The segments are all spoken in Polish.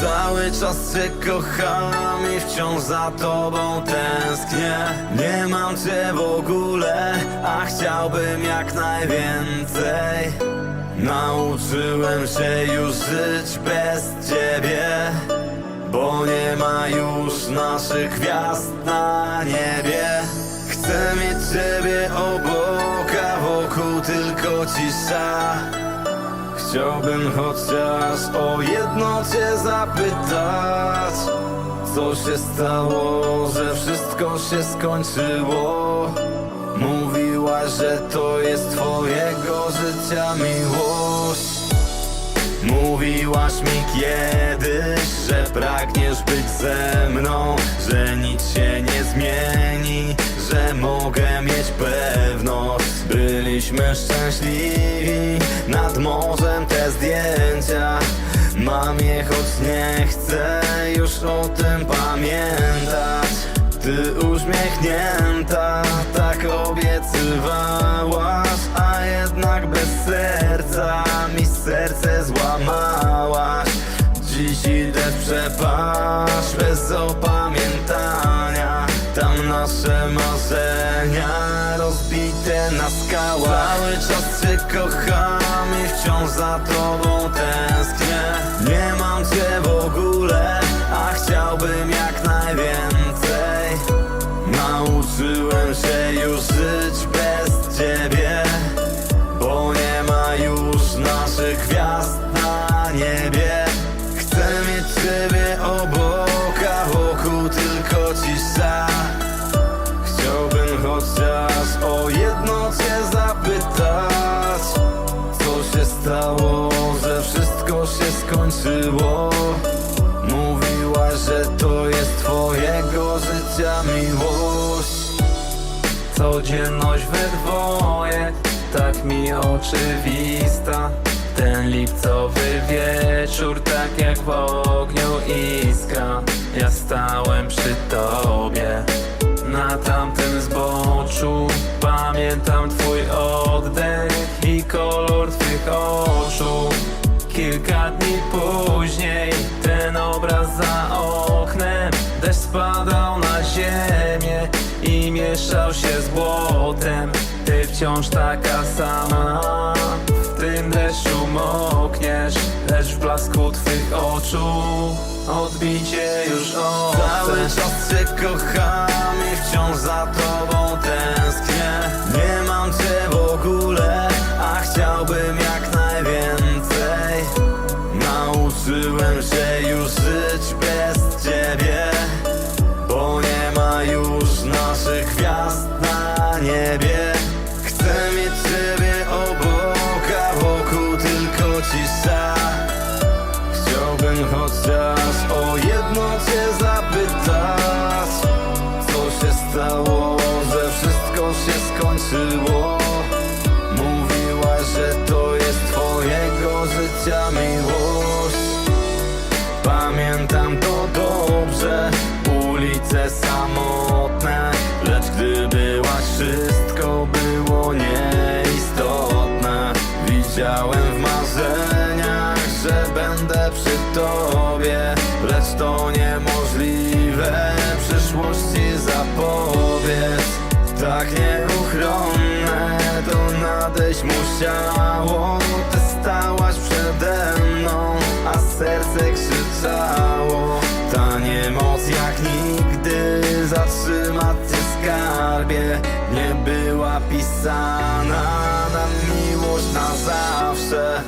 Cały czas cię kocham i wciąż za tobą tęsknię. Nie mam cię w ogóle, a chciałbym jak najwięcej. Nauczyłem się już żyć bez ciebie Bo nie ma już naszych gwiazd na niebie. Chcę mieć ciebie obok, a wokół tylko cisza Chciałbym chociaż o jedno cię zapytać Co się stało, że wszystko się skończyło. Mówiłaś, że to jest twojego życia miłość. Mówiłaś mi kiedyś, że pragniesz być ze mną Że nic się nie zmieni, że mogę mieć pewność. Byliśmy szczęśliwi, nad morzem te zdjęcia. Mam je, choć nie chcę już o tym pamiętać. Ty uśmiechnięta, tak obiecywałaś A jednak bez serca mi serce złamałaś. Dziś idę w przepaść kocham i wciąż za tobą tęsknię. Nie mam cię w ogóle, a chciałbym jak najwięcej. Nauczyłem się już żyć bez ciebie Bo nie ma już naszych gwiazd na niebie. Chcę mieć ciebie obok, a wokół tylko cisza Chciałbym chociaż o jedno cię zapytać się skończyło Mówiłaś, że to jest twojego życia miłość. Codzienność we dwoje, tak mi oczywista. Ten lipcowy wieczór, tak jak w ogniu iskra. Ja stałem przy tobie, na tamtym zboczu. Pamiętam później, ten obraz za oknem. Deszcz spadał na ziemię i mieszał się z błotem. Ty wciąż taka sama. W tym deszczu mokniesz Lecz w blasku twych oczu Odbicie już Cały obce czas cię kocham i wciąż za tobą tęsknię. Nie mam cię niebie. Chcę mieć ciebie obok, a wokół tylko cisza Chciałbym chociaż o jedno cię zapytać Co się stało, że wszystko się skończyło Widziałem w marzeniach, że będę przy tobie Lecz to niemożliwe, przyszłości zapowiedz Tak nieuchronne, to nadejść musiało Ty stałaś przede mną, a serce krzyczało. Ta niemoc jak nigdy zatrzymać cię skarbie. Nie była pisana zawsze.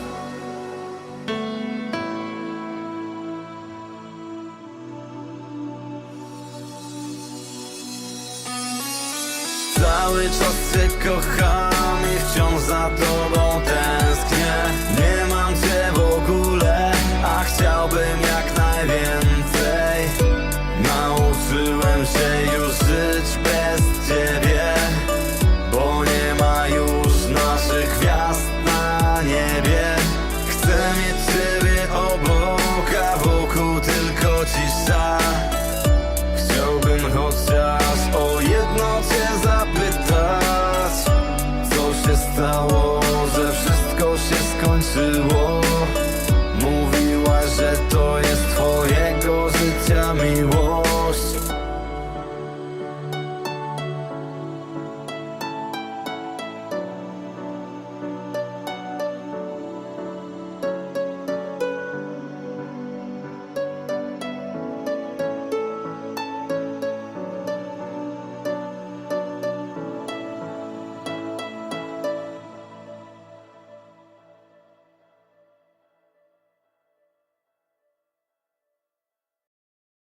Cały czas cię kocham i wciąż za tobą